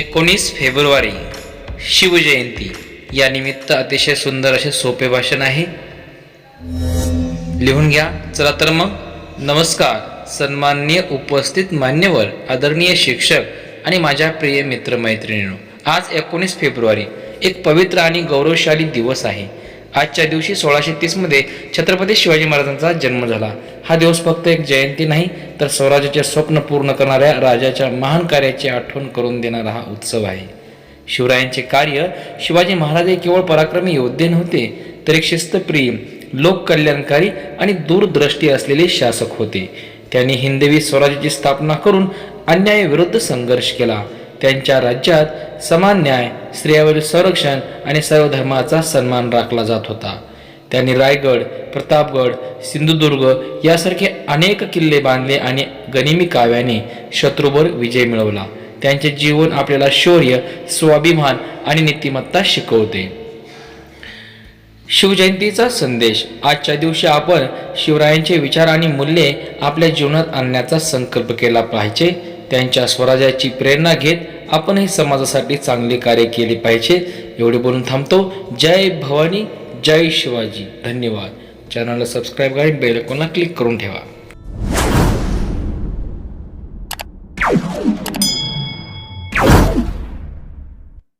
एकोणीस फेब्रुवारी शिवजयंती. या निमित्त अतिशय सुंदर असे सोपे भाषण आहे. लिहून घ्या. चला तर मग. नमस्कार. सन्माननीय उपस्थित मान्यवर आदरणीय शिक्षक आणि माझ्या प्रिय मित्रमैत्रिणींनो आज एकोणीस फेब्रुवारी. एक पवित्र आणि गौरवशाली दिवस आहे. आजच्या दिवशी सोळाशे तीसमध्ये छत्रपती शिवाजी महाराजांचा जन्म झाला. हा दिवस फक्त एक जयंती नाही तर स्वराज्याचे स्वप्न पूर्ण करणाऱ्या राजाच्या महान कार्याची आठवण करून देणारा हा उत्सव आहे. शिवरायांचे कार्य शिवाजी महाराज हे केवळ पराक्रमी योद्धे नव्हते तर एक शिस्तप्रिय लोककल्याणकारी आणि दूरदृष्टी असलेले शासक होते. त्यांनी हिंदवी स्वराज्याची स्थापना करून अन्यायाविरुद्ध संघर्ष केला. त्यांच्या राज्यात समान न्याय स्त्रियावरील संरक्षण आणि सर्व धर्माचा सन्मान राखला जात होता. त्यांनी रायगड प्रतापगड सिंधुदुर्ग यासारखे अनेक किल्ले बांधले आणि गनिमी काव्याने शत्रूवर विजय मिळवला. त्यांचे जीवन आपल्याला शौर्य स्वाभिमान आणि नीतिमत्ता शिकवते. शिवजयंतीचा संदेश. आजच्या दिवशी आपण शिवरायांचे विचार आणि मूल्ये आपल्या जीवनात आणण्याचा संकल्प केला पाहिजे. त्यांच्या स्वराज्याची प्रेरणा घेत आपणही समाजासाठी चांगले कार्य केले पाहिजे. एवढे बोलून थांबतो. जय भवानी जय शिवाजी. धन्यवाद. चॅनलला सबस्क्राईब करा बेल आयकॉनला क्लिक करून ठेवा.